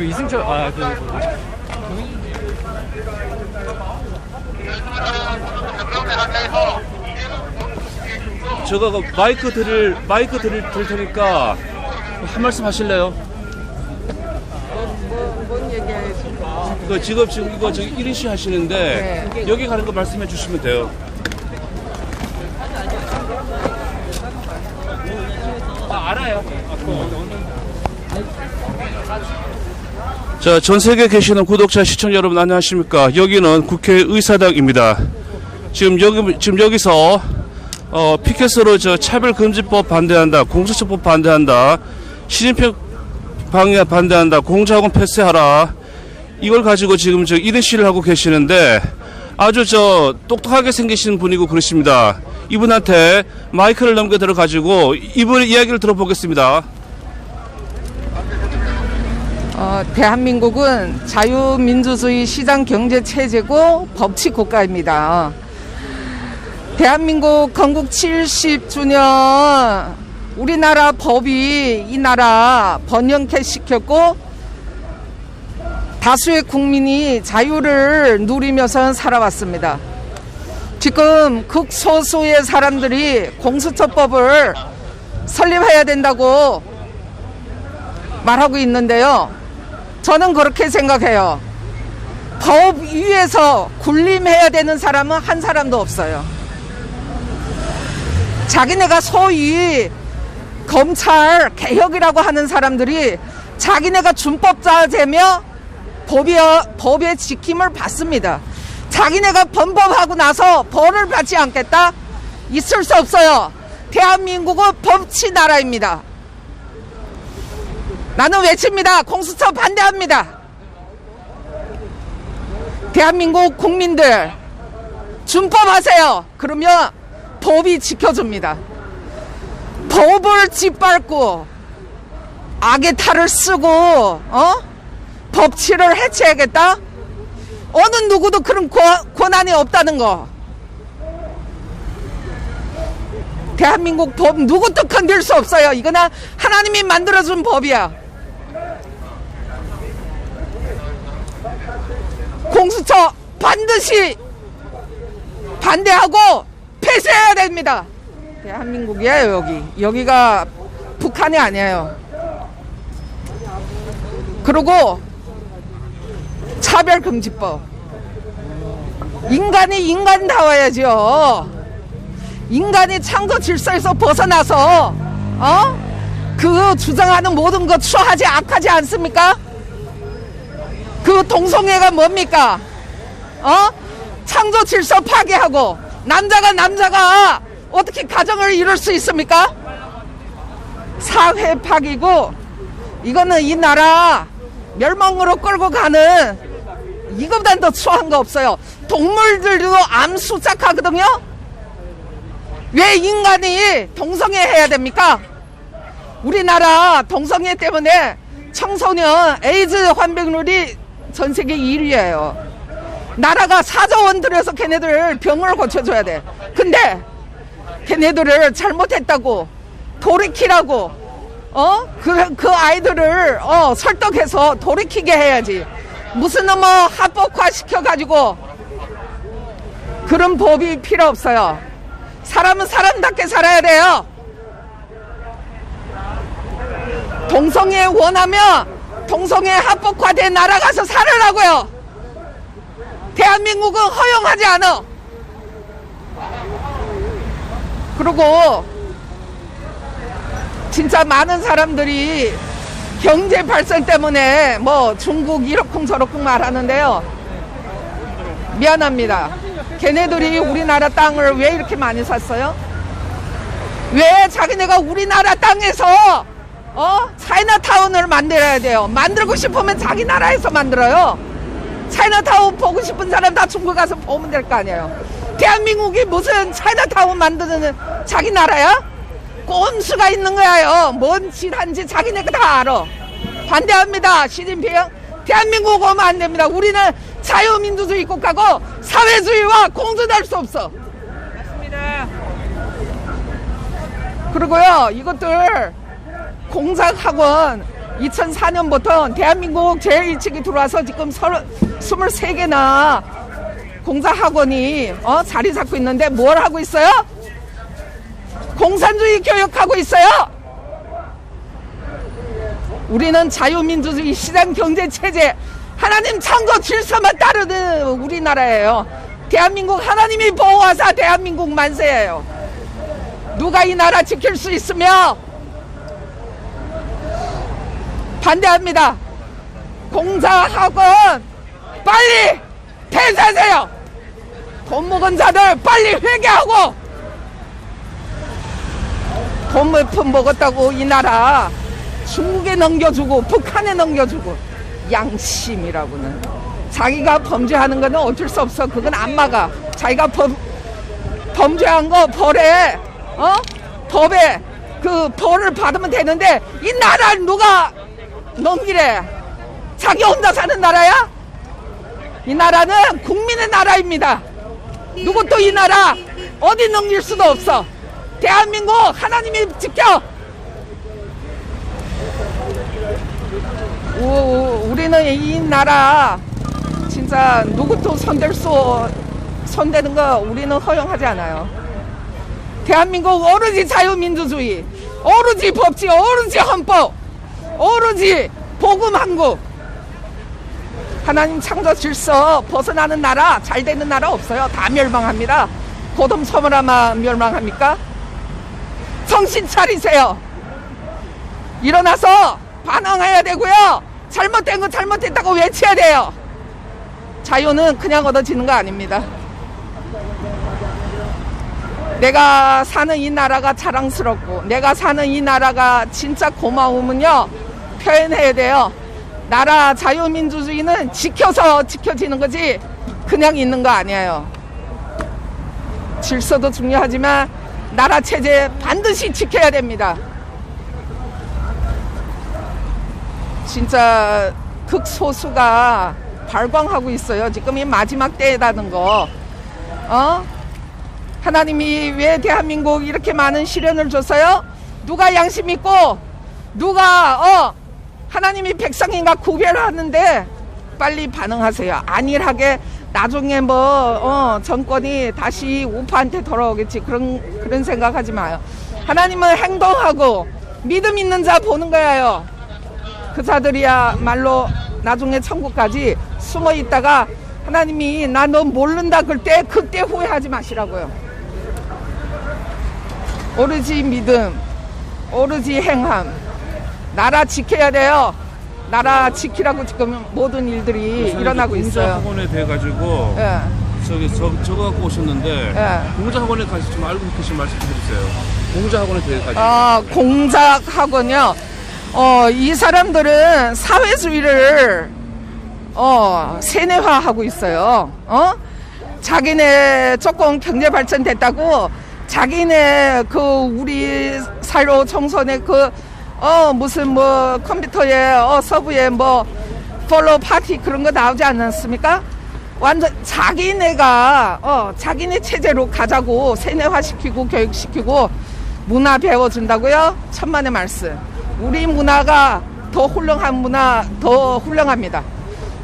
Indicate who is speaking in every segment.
Speaker 1: 그 이승철 아그
Speaker 2: 제가 그 마이크 드릴 마이크 드릴 줄 테니까 한 말씀 하실래요?
Speaker 3: 뭔 얘기하시
Speaker 2: 그 지금 지금 이거 저기 1인 시 하시는데 여기 가는 거 말씀해 주시면 돼요.
Speaker 1: 아, 알아요.
Speaker 2: 자, 전 세계에 계시는 구독자 시청자 여러분 안녕하십니까? 여기는 국회의사당입니다. 지금 여기 지금 여기서 어, 피켓으로 저 차별금지법 반대한다, 공수처법 반대한다, 시진핑 방해 반대한다, 공작원 폐쇄하라. 이걸 가지고 지금 저 1인 시를 하고 계시는데 아주 저 똑똑하게 생기신 분이고 그러십니다. 이분한테 마이크를 넘겨 들어 가지고 이분의 이야기를 들어보겠습니다.
Speaker 3: 어, 대한민국은 자유민주주의 시장 경제 체제고 법치 국가입니다. 대한민국 건국 70주년 우리나라 법이 이 나라 번영케 시켰고 다수의 국민이 자유를 누리면서 살아왔습니다. 지금 극소수의 사람들이 공수처법을 설립해야 된다고 말하고 있는데요. 저는 그렇게 생각해요. 법 위에서 군림해야 되는 사람은 한 사람도 없어요. 자기네가 소위 검찰 개혁이라고 하는 사람들이 자기네가 준법자제며 법이, 법의 지킴을 받습니다. 자기네가 범법하고 나서 벌을 받지 않겠다? 있을 수 없어요. 대한민국은 법치 나라입니다. 나는 외칩니다. 공수처 반대합니다. 대한민국 국민들 준법하세요. 그러면 법이 지켜줍니다. 법을 짓밟고 악의 탈을 쓰고 어? 법치를 해체하겠다? 어느 누구도 그런 권- 권한이 없다는 거. 대한민국 법 누구도 건들 수 없어요. 이거는 하나님이 만들어준 법이야. 공수처 반드시 반대하고 폐쇄해야 됩니다. 대한민국이에요 여기. 여기가 북한이 아니에요. 그리고 차별금지법. 인간이 인간다워야죠. 인간이 창조 질서에서 벗어나서 어? 그 주장하는 모든 것 추하지 악하지 않습니까? 그 동성애가 뭡니까? 어? 창조 질서 파괴하고 남자가 남자가 어떻게 가정을 이룰 수 있습니까? 사회 파기고 이거는 이 나라 멸망으로 끌고 가는 이거보다 더 추한 거 없어요. 동물들도 암 수작하거든요. 왜 인간이 동성애 해야 됩니까? 우리나라 동성애 때문에 청소년 에이즈 환병률이 전 세계 1위예요. 나라가 4조 원 들여서 걔네들 병을 고쳐줘야 돼. 근데 걔네들을 잘못했다고 돌이키라고 어? 그, 그 아이들을 어, 설득해서 돌이키게 해야지. 무슨 뭐 합법화 시켜가지고 그런 법이 필요 없어요. 사람은 사람답게 살아야 돼요. 동성애 원하면 동성애 합법화된 나라 가서 살으라고요. 대한민국은 허용하지 않아. 그리고 진짜 많은 사람들이 경제 발전 때문에 뭐 중국 이러쿵 저러쿵 말하는데요. 미안합니다. 걔네들이 우리나라 땅을 왜 이렇게 많이 샀어요? 왜 자기네가 우리나라 땅에서 어 차이나타운을 만들어야 돼요. 만들고 싶으면 자기 나라에서 만들어요. 차이나타운 보고 싶은 사람 다 중국 가서 보면 될 거 아니에요. 대한민국이 무슨 차이나타운 만드는 자기 나라야? 꼼수가 있는 거야요. 뭔 짓한지 자기네가 다 알아. 반대합니다. 시진핑. 대한민국 오면 안 됩니다. 우리는 자유민주주의 국가고 사회주의와 공존할 수 없어. 그리고요, 이것들 공작학원 2004년부터 대한민국 제1측이 들어와서 지금 23개나 공사학원이 어, 자리 잡고 있는데 뭘 하고 있어요? 공산주의 교육하고 있어요. 우리는 자유민주주의 시장 경제 체제 하나님 창조 질서만 따르는 우리나라예요. 대한민국 하나님이 보호하사 대한민국 만세예요. 누가 이 나라 지킬 수 있으며 반대합니다. 공사학원 빨리 폐쇄하세요. 돈 먹은 자들 빨리 회개하고 돈몇푼 먹었다고 이 나라 중국에 넘겨주고 북한에 넘겨주고 양심이라고는 자기가 범죄하는 거는 어쩔 수 없어 그건 안 막아 자기가 범, 범죄한 거 벌에 어 법에 그 벌을 받으면 되는데 이 나라를 누가 넘기래. 자기 혼자 사는 나라야? 이 나라는 국민의 나라입니다. 누구 또이 나라 어디 넘길 수도 없어. 대한민국 하나님이 지켜. 우, 우리는 이 나라 진짜 누구도 손댈 수 손대는 거 우리는 허용하지 않아요. 대한민국 오로지 자유민주주의, 오로지 법치, 오로지 헌법, 오로지 복음 한국. 하나님 창조 질서 벗어나는 나라, 잘 되는 나라 없어요. 다 멸망합니다. 고돔 서머라만 멸망합니까? 정신 차리세요. 일어나서 반항해야 되고요. 잘못된 거 잘못했다고 외쳐야 돼요. 자유는 그냥 얻어지는 거 아닙니다. 내가 사는 이 나라가 자랑스럽고 내가 사는 이 나라가 진짜 고마움은요 표현해야 돼요. 나라 자유민주주의는 지켜서 지켜지는 거지 그냥 있는 거 아니에요. 질서도 중요하지만 나라 체제 반드시 지켜야 됩니다. 진짜 극소수가 발광하고 있어요. 지금 이 마지막 때라는 거. 어? 하나님이 왜 대한민국 이렇게 많은 시련을 줬어요? 누가 양심 있고 누가 어 하나님이 백성인가 구별하는데 빨리 반응하세요. 안일하게 나중에 뭐 어, 정권이 다시 우파한테 돌아오겠지 그런 그런 생각하지 마요. 하나님은 행동하고 믿음 있는 자 보는 거예요. 그 자들이야 말로 나중에 천국까지 숨어 있다가 하나님이 나 너 모른다 그때 그때 후회하지 마시라고요. 오로지 믿음, 오로지 행함, 나라 지켜야 돼요. 나라 지키라고 지금 모든 일들이 일어나고 있어요.
Speaker 2: 공자학원에 대해 가지고
Speaker 3: 예,
Speaker 2: 저기 저 저거 갖고 오셨는데
Speaker 3: 예.
Speaker 2: 공자학원에 가서 좀 알고 계신 말씀 좀 해주세요. 공자학원에 대해 가지고.
Speaker 3: 아, 공작하군요. 어, 이 사람들은 사회주의를 어, 세뇌화하고 있어요. 어? 자기네 조금 경제 발전됐다고 자기네 그 우리 사료 청소내 그 어, 무슨 뭐 컴퓨터에 어, 서브에 뭐 폴로 파티 그런 거 나오지 않았습니까? 완전 자기네가 어, 자기네 체제로 가자고 세뇌화시키고 교육시키고 문화 배워준다고요? 천만의 말씀. 우리 문화가 더 훌륭한 문화, 더 훌륭합니다.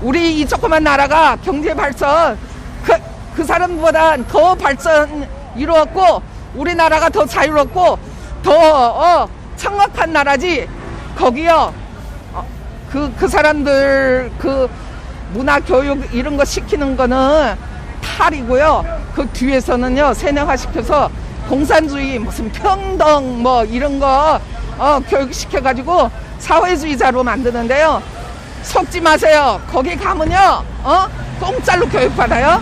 Speaker 3: 우리 이 조그만 나라가 경제 발전, 그, 그 사람보다 더 발전 이루었고, 우리나라가 더 자유롭고, 더, 어, 청악한 나라지, 거기요, 어, 그, 그 사람들, 그, 문화 교육 이런 거 시키는 거는 탈이고요. 그 뒤에서는요, 세뇌화 시켜서 공산주의, 무슨 평등, 뭐, 이런 거, 어, 교육시켜 가지고 사회주의자로 만드는데요. 속지 마세요. 거기 가면요, 어? 공짜로 교육받아요.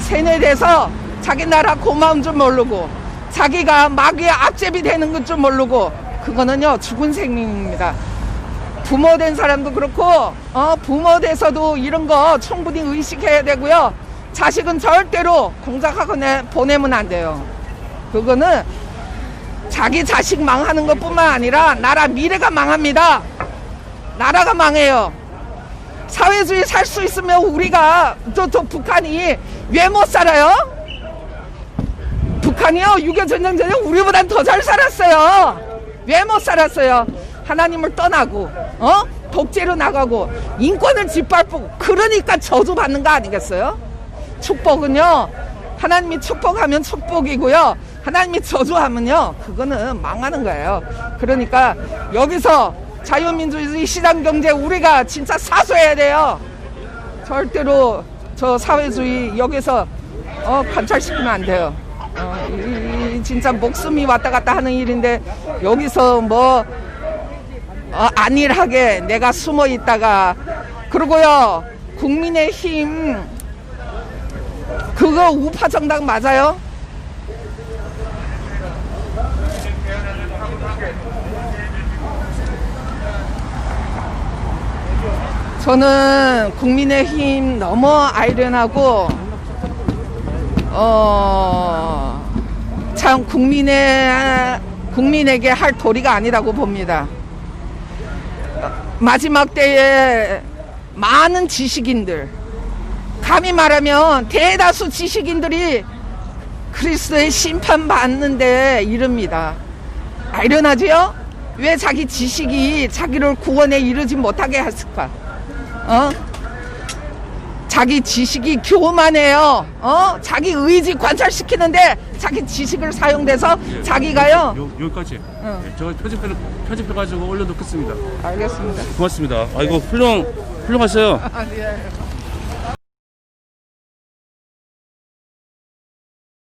Speaker 3: 세뇌돼서 자기 나라 고마움 좀 모르고, 자기가 마귀의 앞제비 되는 것좀 모르고, 그거는요, 죽은 생명입니다. 부모 된 사람도 그렇고, 어, 부모 돼서도 이런 거 충분히 의식해야 되고요. 자식은 절대로 공작학원에 보내면 안 돼요. 그거는 자기 자식 망하는 것 뿐만 아니라 나라 미래가 망합니다. 나라가 망해요. 사회주의 살 수 있으면 우리가, 저, 저 북한이 왜 못 살아요? 북한이요, 6.25 전쟁 전에 우리보단 더 잘 살았어요. 왜 못 살았어요? 하나님을 떠나고 어 독재로 나가고 인권을 짓밟고 그러니까 저주받는 거 아니겠어요? 축복은요 하나님이 축복하면 축복이고요 하나님이 저주하면요 그거는 망하는 거예요 그러니까 여기서 자유민주주의 시장경제 우리가 진짜 사수해야 돼요 절대로 저 사회주의 여기서 어, 관찰시키면 안 돼요. 어, 이, 이 진짜 목숨이 왔다 갔다 하는 일인데 여기서 뭐 어, 안일하게 내가 숨어 있다가 그리고요 국민의힘 그거 우파 정당 맞아요? 저는 국민의힘 너무 아이러니하고 어, 참 국민의 국민에게 할 도리가 아니라고 봅니다. 마지막 때에 많은 지식인들 감히 말하면 대다수 지식인들이 그리스도의 심판 받는데 이릅니다. 아이러나지요? 왜 자기 지식이 자기를 구원에 이르지 못하게 했을까? 어? 자기 지식이 교만해요. 어? 자기 의지 관찰시키는데 자기 지식을 사용돼서 자기가요.
Speaker 2: 요, 여기까지.
Speaker 3: 응.
Speaker 2: 네, 저 편집해 편집해 가지고 올려놓겠습니다.
Speaker 3: 알겠습니다.
Speaker 2: 고맙습니다. 아 이거 훌륭 훌륭하세요.
Speaker 3: 아, 예.